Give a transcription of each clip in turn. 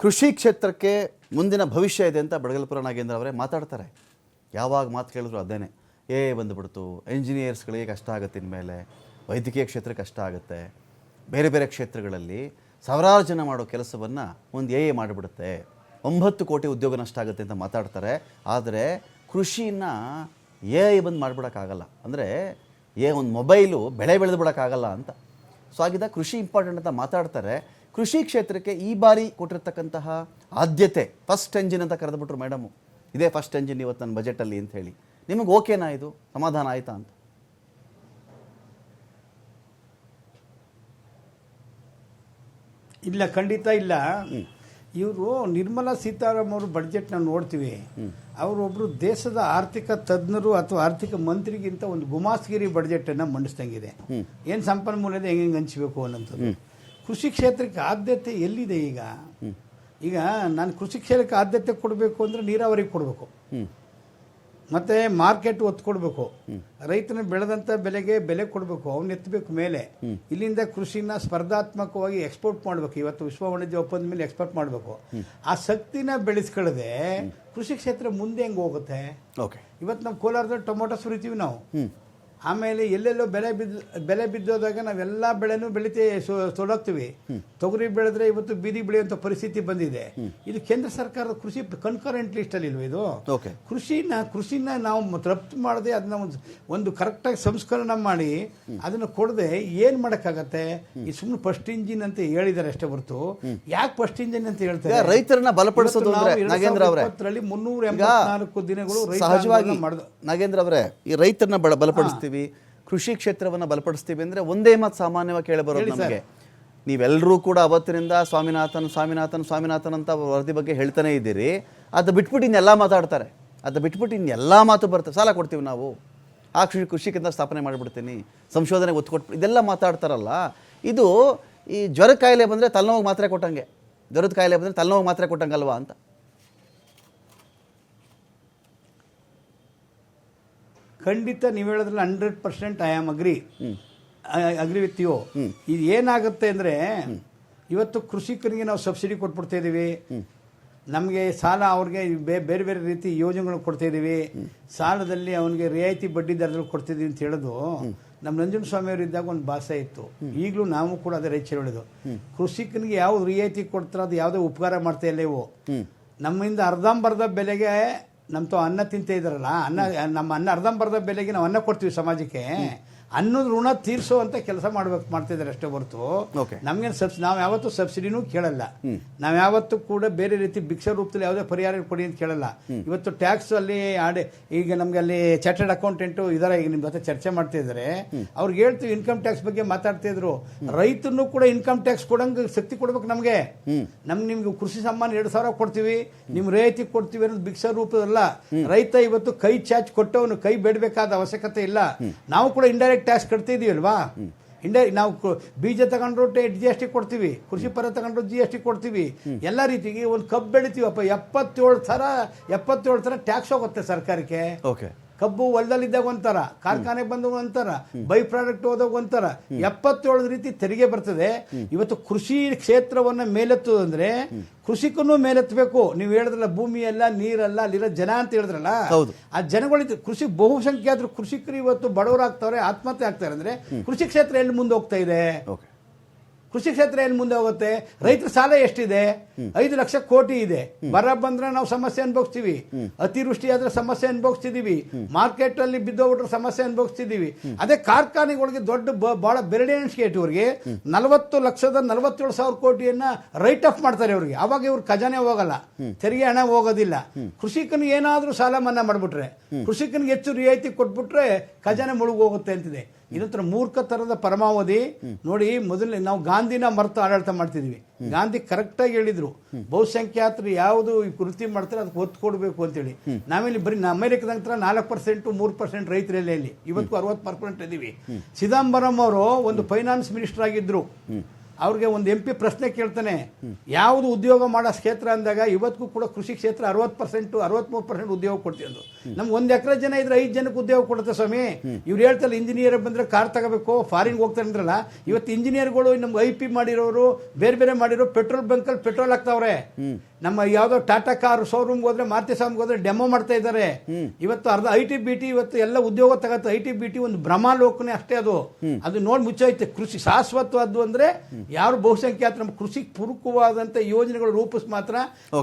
ಕೃಷಿ ಕ್ಷೇತ್ರಕ್ಕೆ ಮುಂದಿನ ಭವಿಷ್ಯ ಇದೆ ಅಂತ ಬಡಗಲ್ಪುರ ನಾಗೇಂದ್ರ ಅವರೇ ಮಾತಾಡ್ತಾರೆ. ಯಾವಾಗ ಮಾತು ಕೇಳಿದ್ರು ಅದೇನೆ. ಎ ಬಂದುಬಿಡ್ತು. ಇಂಜಿನಿಯರ್ಸ್ಗಳಿಗೆ ಕಷ್ಟ ಆಗುತ್ತೆ ಇನ್ಮೇಲೆ. ವೈದ್ಯಕೀಯ ಕ್ಷೇತ್ರಕ್ಕೆ ಕಷ್ಟ ಆಗುತ್ತೆ. ಬೇರೆ ಬೇರೆ ಕ್ಷೇತ್ರಗಳಲ್ಲಿ ಸಾವಿರಾರು ಜನ ಮಾಡೋ ಕೆಲಸವನ್ನು ಒಂದು ಎ ಮಾಡಿಬಿಡುತ್ತೆ. ಒಂಬತ್ತು ಕೋಟಿ ಉದ್ಯೋಗ ನಷ್ಟ ಆಗುತ್ತೆ ಅಂತ ಮಾತಾಡ್ತಾರೆ. ಆದರೆ ಕೃಷಿನ ಎ ಐ ಬಂದು ಮಾಡಿಬಿಡೋಕ್ಕಾಗಲ್ಲ. ಅಂದರೆ ಏ ಒಂದು ಮೊಬೈಲು ಬೆಳೆ ಬೆಳೆದು ಬಿಡೋಕ್ಕಾಗಲ್ಲ ಅಂತ. ಸೊ ಆಗಿದ್ದ ಕೃಷಿ ಇಂಪಾರ್ಟೆಂಟ್ ಅಂತ ಮಾತಾಡ್ತಾರೆ. ಕೃಷಿ ಕ್ಷೇತ್ರಕ್ಕೆ ಈ ಬಾರಿ ಕೊಟ್ಟಿರ್ತಕ್ಕಂತಹ ಆದ್ಯತೆ ಫಸ್ಟ್ ಎಂಜಿನ್ ಅಂತ ಕರೆದುಬಿಟ್ರು ಮೇಡಮು ಇದೇ ಫಸ್ಟ್ ಎಂಜಿನ್ ಇವತ್ತು ನನ್ನ ಬಜೆಟಲ್ಲಿ ಅಂತ ಹೇಳಿ. ನಿಮಗೆ ಓಕೆನಾ ಇದು? ಸಮಾಧಾನ ಆಯ್ತಾ ಅಂತ? ಇಲ್ಲ ಖಂಡಿತ ಇಲ್ಲ. ಇವರು ನಿರ್ಮಲಾ ಸೀತಾರಾಮ್ ಅವರು ಬಡ್ಜೆಟ್ ನಾವು ನೋಡ್ತೀವಿ. ಅವರೊಬ್ಬರು ದೇಶದ ಆರ್ಥಿಕ ತಜ್ಞರು ಅಥವಾ ಆರ್ಥಿಕ ಮಂತ್ರಿಗಿಂತ ಒಂದು ಗುಮಾಸ್ಗಿರಿ ಬಡ್ಜೆಟ್ ಅನ್ನ ಮಂಡಿಸ್ದಂಗಿದೆ. ಏನು ಸಂಪನ್ಮೂಲ ಇದೆ ಹೆಂಗೆ ಹೆಂಗೆ ಹಂಚಬೇಕು ಅನ್ನೋಂಥದ್ದು. ಕೃಷಿ ಕ್ಷೇತ್ರಕ್ಕೆ ಆದ್ಯತೆ ಎಲ್ಲಿದೆ ಈಗ? ಈಗ ನಾನು ಕೃಷಿ ಕ್ಷೇತ್ರಕ್ಕೆ ಆದ್ಯತೆ ಕೊಡಬೇಕು ಅಂದರೆ ನೀರಾವರಿಗೆ ಕೊಡಬೇಕು. ಮತ್ತೆ ಮಾರ್ಕೆಟ್ ಒತ್ತು ಕೊಡಬೇಕು ರೈತನ ಬೆಳೆದಂತ ಬೆಲೆಗೆ ಬೆಲೆ ಕೊಡಬೇಕು ಅವನ್ನ ಎತ್ತಬೇಕು ಮೇಲೆ. ಇಲ್ಲಿಂದ ಕೃಷಿನ ಸ್ಪರ್ಧಾತ್ಮಕವಾಗಿ ಎಕ್ಸ್ಪೋರ್ಟ್ ಮಾಡಬೇಕು. ಇವತ್ತು ವಿಶ್ವ ವಾಣಿಜ್ಯ ಒಪ್ಪಂದ ಮೇಲೆ ಎಕ್ಸ್ಪೋರ್ಟ್ ಮಾಡಬೇಕು. ಆ ಶಕ್ತಿನ ಬೆಳೆಸ್ಕೊಳ್ಳದೆ ಕೃಷಿ ಕ್ಷೇತ್ರ ಮುಂದೆ ಹೆಂಗೆ ಹೋಗುತ್ತೆ? ಓಕೆ. ಇವತ್ತು ನಾವು ಕೋಲಾರದಲ್ಲಿ ಟೊಮೊಟೊ ಸುರಿತೀವಿ ನಾವು. ಆಮೇಲೆ ಎಲ್ಲೆಲ್ಲೋ ಬೆಲೆ ಬಿದ್ದು ಬೆಲೆ ಬಿದ್ದೋದಾಗ ನಾವೆಲ್ಲ ಬೆಳೆನೂ ಬೆಳಿತೇ ತೊಡಗ್ತೀವಿ ತೊಗರಿ ಬೆಳೆದ್ರೆ ಇವತ್ತು ಬೀದಿ ಬೆಳೆಯುವಂಥ ಪರಿಸ್ಥಿತಿ ಬಂದಿದೆ. ಇದು ಕೇಂದ್ರ ಸರ್ಕಾರದ ಕೃಷಿ ಕನ್ಕರೆಂಟ್ ಲಿಸ್ಟಲ್ಲಿ ಇಲ್ವ ಇದು? ಕೃಷಿನ ಕೃಷಿನ ನಾವು ತೃಪ್ತಿ ರಫ್ತು ಮಾಡದೆ ಅದನ್ನ ಒಂದು ಒಂದು ಕರೆಕ್ಟಾಗಿ ಸಂಸ್ಕರಣ ಮಾಡಿ ಅದನ್ನ ಕೊಡದೆ ಏನ್ ಮಾಡಕ್ಕಾಗತ್ತೆ? ಈ ಸುಮ್ಮನೆ ಫಸ್ಟ್ ಇಂಜಿನ್ ಅಂತ ಹೇಳಿದಾರೆ ಅಷ್ಟೇ ಹೊರತು. ಯಾಕೆ ಫಸ್ಟ್ ಇಂಜಿನ್ ಅಂತ ಹೇಳ್ತಾರೆ ರೈತರನ್ನ ಬಲಪಡಿಸೋದು ನಾಗೇಂದ್ರ ಅವರೇ. ಮುನ್ನೂರ ಎಂಬತ್ನಾಲ್ಕು ದಿನಗಳು ಸಹಜವಾಗಿ ನಾಗೇಂದ್ರ ಅವರೇ ಈ ರೈತರನ್ನ ಬಲ ಬಲಪಡಿಸ್ತೀವಿ ಕೃಷಿ ಕ್ಷೇತ್ರವನ್ನ ಬಲಪಡಿಸ್ತೀವಿ ಅಂದ್ರೆ ಒಂದೇ ಮಾತು ಸಾಮಾನ್ಯವಾಗಿ ಕೇಳಿ ಬರೋದು ಹೇಳಿ ಸರ್. ನಮಗೆ. ನೀವೆಲ್ಲರೂ ಕೂಡ ಅವತ್ತಿನಿಂದ ಸ್ವಾಮಿನಾಥನ್ ಸ್ವಾಮಿನಾಥನ್ ಸ್ವಾಮಿನಾಥನ್ ಅಂತ ವರದಿ ಬಗ್ಗೆ ಹೇಳ್ತಾನೆ ಇದ್ದೀರಿ. ಅದು ಬಿಟ್ಬಿಟ್ಟು ಇನ್ನೆಲ್ಲ ಮಾತಾಡ್ತಾರೆ. ಅದು ಬಿಟ್ಬಿಟ್ಟು ಇನ್ನೆಲ್ಲ ಮಾತು ಬರ್ತದೆ ಸಾಲ ಕೊಡ್ತೀವಿ ನಾವು. ಆ ಕೃಷಿ ಕೃಷಿ ಕೇಂದ್ರ ಸ್ಥಾಪನೆ ಮಾಡಿಬಿಡ್ತೀನಿ. ಸಂಶೋಧನೆ ಒತ್ತು ಕೊಟ್ಟು ಇದೆಲ್ಲ ಮಾತಾಡ್ತಾರಲ್ಲ. ಇದು ಈ ಜ್ವರ ಕಾಯಿಲೆ ಬಂದರೆ ತಲೆನೋವು ಮಾತ್ರೆ ಕೊಟ್ಟಂಗೆ. ಜ್ವರದ ಕಾಯಿಲೆ ಬಂದರೆ ತಲೆನೋವು ಮಾತ್ರೆ ಕೊಟ್ಟಂಗಲ್ವಾ ಅಂತ. ಖಂಡಿತ ನೀವು ಹೇಳೋದ್ರಲ್ಲಿ hundred percent I am agree agree with you ಇದು ಏನಾಗುತ್ತೆ ಅಂದರೆ ಇವತ್ತು ಕೃಷಿಕರಿಗೆ ನಾವು ಸಬ್ಸಿಡಿ ಕೊಟ್ಬಿಡ್ತಾ ಇದ್ದೀವಿ ನಮಗೆ ಸಾಲ ಅವ್ರಿಗೆ ಬೇರೆ ಬೇರೆ ರೀತಿ ಯೋಜನೆಗಳು ಕೊಡ್ತಾ ಇದ್ದೀವಿ ಸಾಲದಲ್ಲಿ ಅವನಿಗೆ ರಿಯಾಯಿತಿ ಬಡ್ಡಿ ದರದಲ್ಲಿ ಕೊಡ್ತಿದ್ದೀವಿ ಅಂತ ಹೇಳೋದು ನಮ್ಮ ನಂಜುನ ಸ್ವಾಮಿ ಅವರು ಇದ್ದಾಗ ಒಂದು ಭಾಷೆ ಇತ್ತು. ಈಗಲೂ ನಾವು ಕೂಡ ಅದೇ ರೈತರು ಹೇಳೋದು ಕೃಷಿಕನಿಗೆ ಯಾವ ರಿಯಾಯಿತಿ ಕೊಡ್ತಾರೋ ಅದು ಯಾವುದೇ ಉಪಕಾರ ಮಾಡ್ತಾ ಇಲ್ಲ ಇವು. ನಮ್ಮಿಂದ ಅರ್ಧಂಬರ್ಧ ಬೆಲೆಗೆ ನಮ್ಮ ತಾವು ಅನ್ನ ತಿಂತ ಇದ್ರಲ್ಲ ಅನ್ನ ನಮ್ಮ ಅನ್ನ ಅರ್ಧಂಬರ್ಧ ಬೆಲೆಗೆ ನಾವು ಅನ್ನ ಕೊಡ್ತೀವಿ ಸಮಾಜಕ್ಕೆ. ಅನ್ನದ ಋಣ ತೀರಿಸುವಂತ ಕೆಲಸ ಮಾಡ್ಬೇಕು ಮಾಡ್ತಿದ್ದಾರೆ ಅಷ್ಟೇ ಹೊರತು. ಓಕೆ ನಮ್ಗೆ ಸಬ್ಸಿ ನಾವು ಯಾವತ್ತೂ ಸಬ್ಸಿಡಿನೂ ಕೇಳಲ್ಲ. ನಾವು ಯಾವತ್ತೂ ಕೂಡ ಬೇರೆ ರೀತಿ ಭಿಕ್ಷ ರೂಪದಲ್ಲಿ ಯಾವುದೇ ಪರಿಹಾರ ಕೊಡಿ ಅಂತ ಕೇಳಲ್ಲ. ಇವತ್ತು ಟ್ಯಾಕ್ಸ್ ಅಲ್ಲಿ ಆಡೆ ಈಗ ನಮ್ಗೆ ಅಲ್ಲಿ ಚಾರ್ಟರ್ಡ್ ಅಕೌಂಟೆಂಟ್ ಇದಾರೆ ಈಗ ನಿಮ್ ಜೊತೆ ಚರ್ಚೆ ಮಾಡ್ತಾ ಇದ್ದಾರೆ ಅವ್ರಿಗೆ ಹೇಳ್ತೀವಿ ಇನ್ಕಮ್ ಟ್ಯಾಕ್ಸ್ ಬಗ್ಗೆ ಮಾತಾಡ್ತಾ ಇದ್ರು. ರೈತನು ಕೂಡ ಇನ್ಕಮ್ ಟ್ಯಾಕ್ಸ್ ಕೊಡಂಗ ಶಕ್ತಿ ಕೊಡ್ಬೇಕು ನಮ್ಗೆ. ನಮ್ ನಿಮ್ಗೆ ಕೃಷಿ ಸಮ್ಮಾನ ಎರಡು ಸಾವಿರ ಕೊಡ್ತೀವಿ. ನಿಮ್ ರಿಯಾಯಿತಿ ಕೊಡ್ತೀವಿ ಅನ್ನೋದು ಭಿಕ್ಷ ರೂಪದಲ್ಲ. ರೈತ ಇವತ್ತು ಕೈ ಚಾಚ್ ಕೊಟ್ಟವನು ಕೈ ಬೇಡಬೇಕಾದ ಅವಶ್ಯಕತೆ ಇಲ್ಲ. ನಾವು ಕೂಡ ಇಂಡೈರೆಕ್ಟ್ ಟ್ಯಾಕ್ಸ್ ಕಟ್ತಿದೀವಲ್ವಾ ಇಂಡೈ ನಾವು ಬೀಜ ತಗೊಂಡ್ರು ಜಿ ಎಸ್ ಟಿ ಕೊಡ್ತೀವಿ. ಕೃಷಿ ಪರ ತಗೊಂಡ್ರು ಜಿ ಎಸ್ ಟಿ ಕೊಡ್ತೀವಿ. ಎಲ್ಲ ರೀತಿಗೆ ಒಂದು ಕಬ್ಬು ಬೆಳಿತೀವಪ್ಪ. ಎಪ್ಪತ್ತೇಳು ಥರ ಎಪ್ಪತ್ತೇಳು ಥರ ಟ್ಯಾಕ್ಸ್ ಹೋಗುತ್ತೆ ಸರ್ಕಾರಕ್ಕೆ. ಓಕೆ ಕಬ್ಬು ಹೊಲದಲ್ಲಿದ್ದಾಗ ಒಂಥರ ಕಾರ್ಖಾನೆಗೆ ಬಂದಾಗ ಒಂಥರ ಬೈ ಪ್ರಾಡಕ್ಟ್ ಹೋದಾಗ ಒಂಥರ ಎಪ್ಪತ್ತೇಳು ರೀತಿ ತೆರಿಗೆ ಬರ್ತದೆ. ಇವತ್ತು ಕೃಷಿ ಕ್ಷೇತ್ರವನ್ನ ಮೇಲೆತ್ತುದಂದ್ರೆ ಕೃಷಿಕನು ಮೇಲೆತ್ತಬೇಕು. ನೀವು ಹೇಳಿದ್ರಲ್ಲ ಭೂಮಿ ಅಲ್ಲ ನೀರಲ್ಲ ಅಲ್ಲಿರೋ ಜನ ಅಂತ ಹೇಳಿದ್ರಲ್ಲ ಹೌದು. ಆ ಜನಗಳಿದ್ದು ಕೃಷಿ ಬಹುಸಂಖ್ಯಾತರು ಕೃಷಿಕರು ಇವತ್ತು ಬಡವರಾಗ್ತವ್ರೆ ಆತ್ಮಹತ್ಯೆ ಆಗ್ತಾರೆ ಅಂದ್ರೆ ಕೃಷಿ ಕ್ಷೇತ್ರ ಎಲ್ಲಿ ಮುಂದೆ ಹೋಗ್ತಾ ಇದೆ? ಕೃಷಿ ಕ್ಷೇತ್ರ ಏನ್ ಮುಂದೆ ಹೋಗುತ್ತೆ? ರೈತರ ಸಾಲ ಎಷ್ಟಿದೆ? ಐದು ಲಕ್ಷ ಕೋಟಿ ಇದೆ. ಬರ ಬಂದ್ರೆ ನಾವು ಸಮಸ್ಯೆ ಅನುಭವಿಸ್ತೀವಿ. ಅತಿವೃಷ್ಟಿ ಆದ್ರೆ ಸಮಸ್ಯೆ ಅನುಭವಿಸ್ತಿದೀವಿ. ಮಾರ್ಕೆಟ್ ಅಲ್ಲಿ ಬಿದ್ದೋಗ್ಬಿಟ್ರೆ ಸಮಸ್ಯೆ ಅನುಭವಿಸ್ತಿದೀವಿ. ಅದೇ ಕಾರ್ಖಾನೆಗಳಿಗೆ ದೊಡ್ಡ ಬಹಳ ಬೆರಳೆಣಿಕೆ ಇಟ್ಟವ್ರಿಗೆ ನಲವತ್ತು ಲಕ್ಷದ ನಲವತ್ತೇಳು ಸಾವಿರ ಕೋಟಿಯನ್ನ ರೈಟ್ ಆಫ್ ಮಾಡ್ತಾರೆ ಅವ್ರಿಗೆ ಅವಾಗ ಇವ್ರ ಖಜಾನೆ ಹೋಗಲ್ಲ. ತೆರಿಗೆ ಹಣ ಹೋಗೋದಿಲ್ಲ. ಕೃಷಿಕನಿಗೆ ಏನಾದ್ರೂ ಸಾಲ ಮನ್ನಾ ಮಾಡ್ಬಿಟ್ರೆ. ಕೃಷಿಕನಿಗೆ ಹೆಚ್ಚು ರಿಯಾಯಿತಿ ಕೊಟ್ಬಿಟ್ರೆ ಖಜಾನೆ ಮುಳುಗೋಗುತ್ತೆ ಅಂತಿದೆ. ಇದೊಂಥರ ಮೂರ್ಖ ತರದ ಪರಮಾವಧಿ. ನೋಡಿ, ಮೊದಲನೇ ನಾವು ಗಾಂಧಿನ ಮರೆತು ಆಡಳಿತ ಮಾಡ್ತಿದ್ವಿ. ಗಾಂಧಿ ಕರೆಕ್ಟಾಗಿ ಹೇಳಿದ್ರು. ಬಹುಸಂಖ್ಯಾತರು ಯಾವುದು ಈ ಕೃತಿ ಮಾಡ್ತಾರೆ ಅದಕ್ಕೆ ಒತ್ತು ಕೊಡಬೇಕು ಅಂತೇಳಿ. ನಾವಿಲ್ಲಿ ಬರೀ ಅಮೆರಿಕದಂತರ ನಾಲ್ಕು ಪರ್ಸೆಂಟ್ ಮೂರು ಪರ್ಸೆಂಟ್ ರೈತರಲ್ಲಿ ಇವತ್ತು ಅರವತ್ತು ಪರ್ಸೆಂಟ್ ಇದೀವಿ ಚಿದಂಬರಂ ಅವರು ಒಂದು ಫೈನಾನ್ಸ್ ಮಿನಿಸ್ಟರ್ ಆಗಿದ್ರು. ಅವ್ರಿಗೆ ಒಂದು ಎಂ ಪಿ ಪ್ರಶ್ನೆ ಕೇಳ್ತಾನೆ, ಯಾವುದು ಉದ್ಯೋಗ ಮಾಡೋ ಕ್ಷೇತ್ರ? ಅಂದಾಗ ಇವತ್ತಿಗೂ ಕೂಡ ಕೃಷಿ ಕ್ಷೇತ್ರ ಅರವತ್ತು ಪರ್ಸೆಂಟು ಅರವತ್ಮೂರು ಪರ್ಸೆಂಟ್ ಉದ್ಯೋಗ ಕೊಡ್ತೀವಿ ಅಂದ್ರೆ. ನಮ್ಗೆ ಒಂದು ಎಕರೆ ಜನ ಇದ್ರೆ ಐದು ಜನಕ್ಕೆ ಉದ್ಯೋಗ ಕೊಡುತ್ತೆ ಸ್ವಾಮಿ. ಇವ್ರು ಹೇಳ್ತಾರೆ ಇಂಜಿನಿಯರ್ ಬಂದ್ರೆ ಕಾರ್ ತಗೋಬೇಕು ಫಾರಿನ್ಗೆ ಹೋಗ್ತಾರೆ ಅಂದ್ರಲ್ಲ, ಇವತ್ತು ಇಂಜಿನಿಯರ್ಗಳು ನಮ್ಗೆ ಐ ಪಿ ಮಾಡಿರೋರು, ಬೇರೆ ಬೇರೆ ಮಾಡಿರೋ ಪೆಟ್ರೋಲ್ ಬಂಕಲ್ಲಿ ಪೆಟ್ರೋಲ್ ಹಾಕ್ತಾವ್ರೆ. ನಮ್ಮ ಯಾವುದೋ ಟಾಟಾ ಕಾರ್ ಶೋರೂಮ್ಗೆ ಹೋದ್ರೆ, ಮಾರುತಿ ಸ್ವಾಮಿಗೆ ಹೋದ್ರೆ ಡೆಮೋ ಮಾಡ್ತಾ ಇದ್ದಾರೆ. ಇವತ್ತು ಅರ್ಧ ಐ ಟಿ ಬಿ ಟಿ ಇವತ್ತು ಎಲ್ಲ ಉದ್ಯೋಗ ತಗತ್ತೆ. ಐ ಟಿ ಬಿ ಟಿ ಒಂದು ಭ್ರಮಾಲೋಕನೆ ಅಷ್ಟೇ ಅದು. ಅದು ನೋಡಿ ಮುಚ್ಚೈತೆ ಕೃಷಿ ಶಾಶ್ವತವಾದ್ದು ಅಂದ್ರೆ ಯಾರು ಬಹುಸಂಖ್ಯಾತ ನಮ್ಮ ಕೃಷಿಗೆ ಪೂರಕವಾದಂತ ಯೋಜನೆಗಳು ರೂಪಿಸ್ ಮಾತ್ರ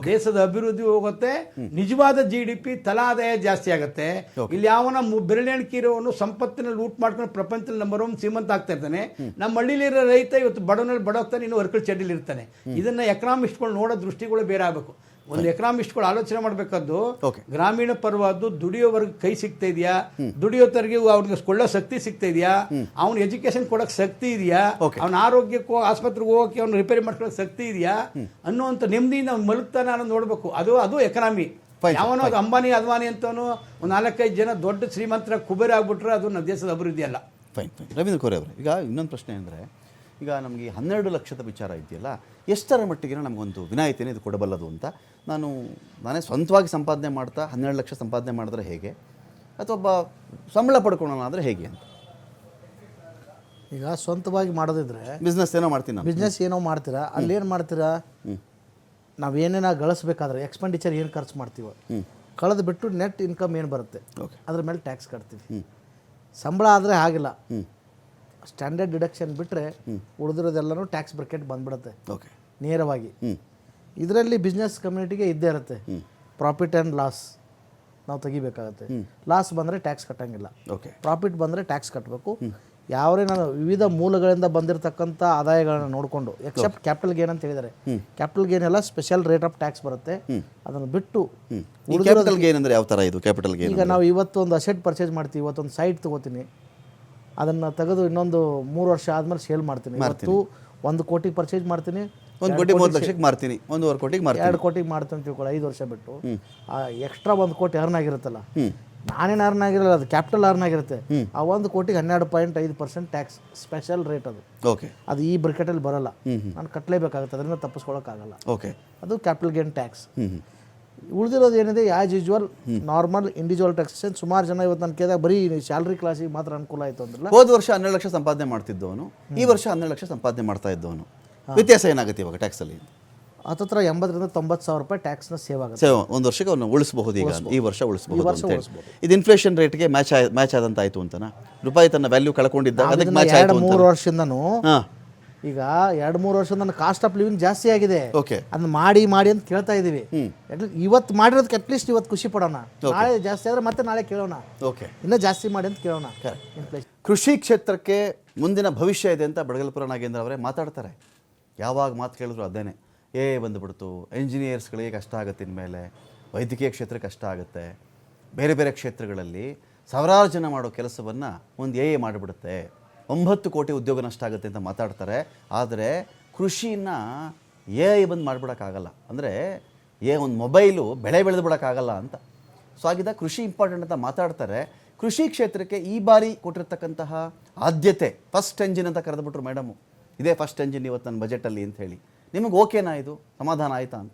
ದೇಶದ ಅಭಿವೃದ್ಧಿ ಹೋಗುತ್ತೆ ನಿಜವಾದ ಜಿ ಡಿ ಪಿ ತಲಾ ಆದಾಯ ಜಾಸ್ತಿ ಆಗುತ್ತೆ. ಇಲ್ಲಿ ಯಾವನ ಬೆರಳೆಣಿಕಿರೋನು ಸಂಪತ್ತಿನ ಲೂಟ್ ಮಾಡ್ಕೊಂಡು ಪ್ರಪಂಚದಲ್ಲಿ ನಂಬರ್ ಒನ್ ಶ್ರೀಮಂತ ಆಗ್ತಾ ಇರ್ತಾನೆ ನಮ್ಮ ಹಳ್ಳಿಲಿರೋ ರೈತ ಇವತ್ತು ಬಡವನಲ್ಲಿ ಬಡೋಗ್ತಾನೆ ಇನ್ನು ವರ್ಕಲ್ ಚಡ್ಡಿಲಿ ಇರ್ತಾನೆ ಇದನ್ನ ಎಕನಾಮಿಸ್ಟ್ಗಳು ನೋಡೋ ದೃಷ್ಟಿಗಳು ಬೇರೆ ಆಗಬೇಕು. ಒಂದು ಎಕನಾಮಿಸ್ಟ್ಗಳು ಆಲೋಚನೆ ಮಾಡಬೇಕಾದ್ದು. ಗ್ರಾಮೀಣ ಪರವಾದ್ದು ದುಡಿಯೋವರೆಗೆ ಕೈ ಸಿಗ್ತಾ ಇದೆಯಾ? ದುಡಿಯೋತರಿಗೆ ಅವ್ನಿಗೆ ಕೊಳ್ಳೋ ಶಕ್ತಿ ಸಿಗ್ತಾ ಇದೆಯಾ? ಅವ್ನ ಎಜುಕೇಶನ್ ಕೊಡೋಕೆ ಶಕ್ತಿ ಇದೆಯಾ. ಅವ್ನ ಆರೋಗ್ಯಕ್ಕೂ ಆಸ್ಪತ್ರೆಗೆ ಹೋಗಕ್ಕೆ ಅವ್ನ ರಿಪೇರಿ ಮಾಡ್ಕೊಳ್ಳೋಕೆ ಶಕ್ತಿ ಇದೆಯಾ? ಅನ್ನೋಂಥ ನೆಮ್ಮದಿಯಿಂದ ಅವ್ನು ಮಲಗ್ತಾನೆ ಅನ್ನೋದು ನೋಡಬೇಕು. ಅದು ಅದು ಎಕನಾಮಿ. ಯಾವನೋ ಅದು ಅಂಬಾನಿ ಅದ್ವಾನಿ ಅಂತವನು ಒಂದು ನಾಲ್ಕೈದು ಜನ ದೊಡ್ಡ ಶ್ರೀಮಂತರ ಕುಬೇರ ಆಗ್ಬಿಟ್ರೆ ಅದು ನಮ್ಮ ದೇಶದ ಅಭಿವೃದ್ಧಿ ಅಲ್ಲ. ಫೈನ್ ಫೈನ್ ರವೀಂದ್ರ ಕೋರೆ ಅವರು ಈಗ ಇನ್ನೊಂದು ಪ್ರಶ್ನೆ ಅಂದರೆ ಈಗ ನಮಗೆ ಹನ್ನೆರಡು ಲಕ್ಷದ ವಿಚಾರ ಇದೆಯಲ್ಲ ಎಷ್ಟರ ಮಟ್ಟಿಗೆ ನಮಗೊಂದು ವಿನಾಯಿತಿನೇ ಇದು ಕೊಡಬಲ್ಲದು ಅಂತ ನಾನು ನಾನೇ ಸ್ವಂತವಾಗಿ ಸಂಪಾದನೆ ಮಾಡ್ತಾ ಹನ್ನೆರಡು ಲಕ್ಷ ಸಂಪಾದನೆ ಮಾಡಿದ್ರೆ ಹೇಗೆ? ಅಥವಾ ಒಬ್ಬ ಸಂಬಳ ಪಡ್ಕೊಳ್ಳೋಣ ಆದರೆ ಹೇಗೆ ಅಂತ? ಈಗ ಸ್ವಂತವಾಗಿ ಮಾಡೋದಿದ್ರೆ ಬಿಸ್ನೆಸ್ ಏನೋ ಮಾಡ್ತೀನಿ ಬಿಸ್ನೆಸ್ ಏನೋ ಮಾಡ್ತೀರಾ ಅಲ್ಲಿ ಏನು ಮಾಡ್ತೀರಾ? ನಾವೇನೇನ ಗಳಿಸ್ಬೇಕಾದ್ರೆ ಎಕ್ಸ್ಪೆಂಡಿಚರ್ ಏನು ಖರ್ಚು ಮಾಡ್ತೀವೋ ಕಳೆದು ಬಿಟ್ಟು ನೆಟ್ ಇನ್ಕಮ್ ಏನು ಬರುತ್ತೆ? ಓಕೆ ಅದ್ರ ಮೇಲೆ ಟ್ಯಾಕ್ಸ್ ಕಟ್ತೀವಿ. ಸಂಬಳ ಆದರೆ ಹಾಗಿಲ್ಲ ಸ್ಟ್ಯಾಂಡರ್ಡ್ ಡಿಡಕ್ಷನ್ ಬಿಟ್ಟರೆ ಉಳಿದಿರೋದೆಲ್ಲನೂ ಟ್ಯಾಕ್ಸ್ ಬ್ರಕೆಟ್ ಬಂದ್ಬಿಡುತ್ತೆ. ಓಕೆ ನೇರವಾಗಿ. ಇದರಲ್ಲಿ ಬಿಸ್ನೆಸ್ ಕಮ್ಯುನಿಟಿಗೆ ಇದ್ದೇ ಇರುತ್ತೆ. ಪ್ರಾಫಿಟ್ ಆ್ಯಂಡ್ ಲಾಸ್ ನಾವು ತೆಗಿಬೇಕಾಗತ್ತೆ. ಲಾಸ್ ಬಂದರೆ ಟ್ಯಾಕ್ಸ್ ಕಟ್ಟಂಗಿಲ್ಲ. ಓಕೆ ಪ್ರಾಫಿಟ್ ಬಂದರೆ ಟ್ಯಾಕ್ಸ್ ಕಟ್ಟಬೇಕು ಯಾವರೇ ನಾನು ವಿವಿಧ ಮೂಲಗಳಿಂದ ಬಂದಿರತಕ್ಕಂಥ ಆದಾಯಗಳನ್ನ ನೋಡಿಕೊಂಡು ಎಕ್ಸೆಪ್ಟ್ ಕ್ಯಾಪಿಟಲ್ ಗೇನ್ ಅಂತ ಹೇಳಿದರೆ. ಕ್ಯಾಪಿಟಲ್ ಗೇನ್ ಎಲ್ಲ ಸ್ಪೆಷಲ್ ರೇಟ್ ಆಫ್ ಟ್ಯಾಕ್ಸ್ ಬರುತ್ತೆ. ಅದನ್ನು ಬಿಟ್ಟು ಕ್ಯಾಪಿಟಲ್ ಗೇನ್ ಅಂದರೆ ಯಾವ ಥರ ಇದು? ಕ್ಯಾಪಿಟಲ್ ಗೇನ್ ಈಗ ನಾವು ಇವತ್ತು ಒಂದು ಅಸೆಟ್ ಪರ್ಚೇಸ್ ಮಾಡ್ತೀವಿ ಇವತ್ತೊಂದು ಸೈಟ್ ತೊಗೋತೀನಿ. ಅದನ್ನು ತೆಗೆದು ಇನ್ನೊಂದು ಮೂರು ವರ್ಷ ಆದಮೇಲೆ ಸೇಲ್ ಮಾಡ್ತೀನಿ. ಇವತ್ತು ಒಂದು ಕೋಟಿ ಪರ್ಚೇಸ್ ಮಾಡ್ತೀನಿ. ಒಂದು ಕೋಟಿ ಮೂರು ಲಕ್ಷಕ್ಕೆ ಮಾರ್ತೀನಿ ಒಂದೂವರೆ ಕೋಟಿಗೆ ಮಾರ್ತೀನಿ ಎರಡು ಕೋಟಿಗೆ ಮಾಡ್ತೀನಿ ತಿಳ್ಕೊಳ್ಳಿ ಐದು ವರ್ಷ ಬಿಟ್ಟು. ಆ ಎಕ್ಸ್ಟ್ರಾ ಒಂದು ಕೋಟಿ ಅರ್ನ್ ಆಗಿರುತ್ತಲ್ಲ? ನಾನೇನು ಅರ್ನ್ ಆಗಿರಲ್ಲ ಅದು ಕ್ಯಾಪಿಟಲ್ ಅರ್ನ್ ಆಗಿರುತ್ತೆ. ಆ ಒಂದು ಕೋಟಿಗೆ ಹನ್ನೆರಡು ಪಾಯಿಂಟ್ ಐದು ಪರ್ಸೆಂಟ್ ಟ್ಯಾಕ್ಸ್ ಸ್ಪೆಷಲ್ ರೇಟ್ ಅದು. ಓಕೆ ಅದು ಈ ಬ್ರಿಕೆಟಲ್ಲಿ ಬರಲ್ಲ. ನಾನು ಕಟ್ಟಲೇಬೇಕಾಗುತ್ತೆ ಅದರಿಂದ ತಪ್ಪಿಸ್ಕೊಳಕ್ಕಾಗಲ್ಲ. ಓಕೆ ಅದು ಕ್ಯಾಪಿಟಲ್ ಗೇನ್ ಟ್ಯಾಕ್ಸ್ ಉಳಿದಿರೋದು ಏನಿದೆ as usual normal individual taxation ಸುಮಾರು ಜನ ಇವತ್ತು ನಾನು ಕೇಳಿದಾಗ ಬರೀ ಸ್ಯಾಲ್ರಿ ಕ್ಲಾಸಿಗೆ ಮಾತ್ರ ಅನುಕೂಲ ಆಯಿತು ಅಂದ್ರಲ್ಲ? ಹೋದ ವರ್ಷ ಹನ್ನೆರಡು ಲಕ್ಷ ಸಂಪಾದನೆ ಮಾಡ್ತಿದ್ದವನು ಈ ವರ್ಷ ಹನ್ನೆರಡು ಲಕ್ಷ ಸಂಪಾದನೆ ಮಾಡ್ತಾ ಇದ್ದವನು ವ್ಯತ್ಯಾಸ ಏನಾಗುತ್ತೆ ಇವಾಗ ಟ್ಯಾಕ್ಸಲ್ಲಿ ಹತ್ತತ್ರ ಎಂಬತ್ತರಿಂದ ತೊಂಬತ್ತು ಸಾವಿರ ರೂಪಾಯಿ ಟ್ಯಾಕ್ಸ್ನ ಸೇವ್ ಆಗುತ್ತೆ. ಸೇವ್ ಒಂದು ವರ್ಷಕ್ಕೆ ಅವನು ಉಳಿಸಬಹುದು ಈಗ. ಈ ವರ್ಷ ಉಳಿಸಬಹುದು ಅಂತ. ಇದು ಇನ್ಫ್ಲೇಷನ್ ರೇಟ್ಗೆ ಮ್ಯಾಚ್ ಮ್ಯಾಚ್ ಆದಂತ ಆಯ್ತು ಅಂತನಾ? ರೂಪಾಯಿ ತನ್ನ ವ್ಯಾಲ್ಯೂ ಕಳ್ಕೊಂಡಿದ್ದ ಅದಕ್ಕೆ ಮ್ಯಾಚ್ ಆಯ್ತು ಮೂರು ವರ್ಷದಿಂದನೂ ಈಗ ಎರಡು ಮೂರು ವರ್ಷ ನನ್ನ ಕಾಸ್ಟ್ ಆಫ್ ಲಿವಿಂಗ್ ಜಾಸ್ತಿ ಆಗಿದೆ. ಓಕೆ ಅದನ್ನ ಮಾಡಿ ಮಾಡಿ ಅಂತ ಕೇಳ್ತಾ ಇದೀವಿ ಇವತ್ತು ಮಾಡಿರೋದಕ್ಕೆ ಅಟ್ಲೀಸ್ಟ್ ಇವತ್ತು ಖುಷಿ ಪಡೋಣ. ನಾಳೆ ಜಾಸ್ತಿ ಆದ್ರೆ ಮತ್ತೆ ನಾಳೆ ಕೇಳೋಣ. ಓಕೆ ಇನ್ನೂ ಜಾಸ್ತಿ ಮಾಡಿ ಅಂತ ಕೇಳೋಣ. ಕೃಷಿ ಕ್ಷೇತ್ರಕ್ಕೆ ಮುಂದಿನ ಭವಿಷ್ಯ ಇದೆ ಅಂತ ಬಡಗಲ್ಪುರ ನಾಗೇಂದ್ರ ಅವರೇ ಮಾತಾಡ್ತಾರೆ. ಯಾವಾಗ ಮಾತು ಕೇಳಿದ್ರು ಅದೇನೆ. ಎ ಬಂದುಬಿಡ್ತು. ಇಂಜಿನಿಯರ್ಸ್ಗಳಿಗೆ ಕಷ್ಟ ಆಗುತ್ತೆ ಇನ್ಮೇಲೆ. ವೈದ್ಯಕೀಯ ಕ್ಷೇತ್ರ ಕಷ್ಟ ಆಗುತ್ತೆ. ಬೇರೆ ಬೇರೆ ಕ್ಷೇತ್ರಗಳಲ್ಲಿ ಸಾವಿರಾರು ಜನ ಮಾಡೋ ಕೆಲಸವನ್ನು ಒಂದು ಎ ಮಾಡಿಬಿಡುತ್ತೆ. ಒಂಬತ್ತು ಕೋಟಿ ಉದ್ಯೋಗ ನಷ್ಟ ಆಗುತ್ತೆ ಅಂತ ಮಾತಾಡ್ತಾರೆ. ಆದರೆ ಕೃಷಿನ ಎ ಐ ಬಂದು ಮಾಡಿಬಿಡೋಕ್ಕಾಗಲ್ಲ. ಅಂದರೆ ಏ ಒಂದು ಮೊಬೈಲು ಬೆಳೆ ಬೆಳೆದು ಬಿಡೋಕ್ಕಾಗಲ್ಲ ಅಂತ. ಸೊ ಆಗಿದ್ದ ಕೃಷಿ ಇಂಪಾರ್ಟೆಂಟ್ ಅಂತ ಮಾತಾಡ್ತಾರೆ. ಕೃಷಿ ಕ್ಷೇತ್ರಕ್ಕೆ ಈ ಬಾರಿ ಕೊಟ್ಟಿರ್ತಕ್ಕಂತಹ ಆದ್ಯತೆ ಫಸ್ಟ್ ಎಂಜಿನ್ ಅಂತ ಕರೆದುಬಿಟ್ರು ಮೇಡಮು ಇದೇ ಫಸ್ಟ್ ಎಂಜಿನ್ ಇವತ್ತು ನನ್ನ ಬಜೆಟಲ್ಲಿ ಅಂತ ಹೇಳಿ. ನಿಮಗೆ ಓಕೆನಾ ಇದು? ಸಮಾಧಾನ ಆಯಿತಾ ಅಂತ?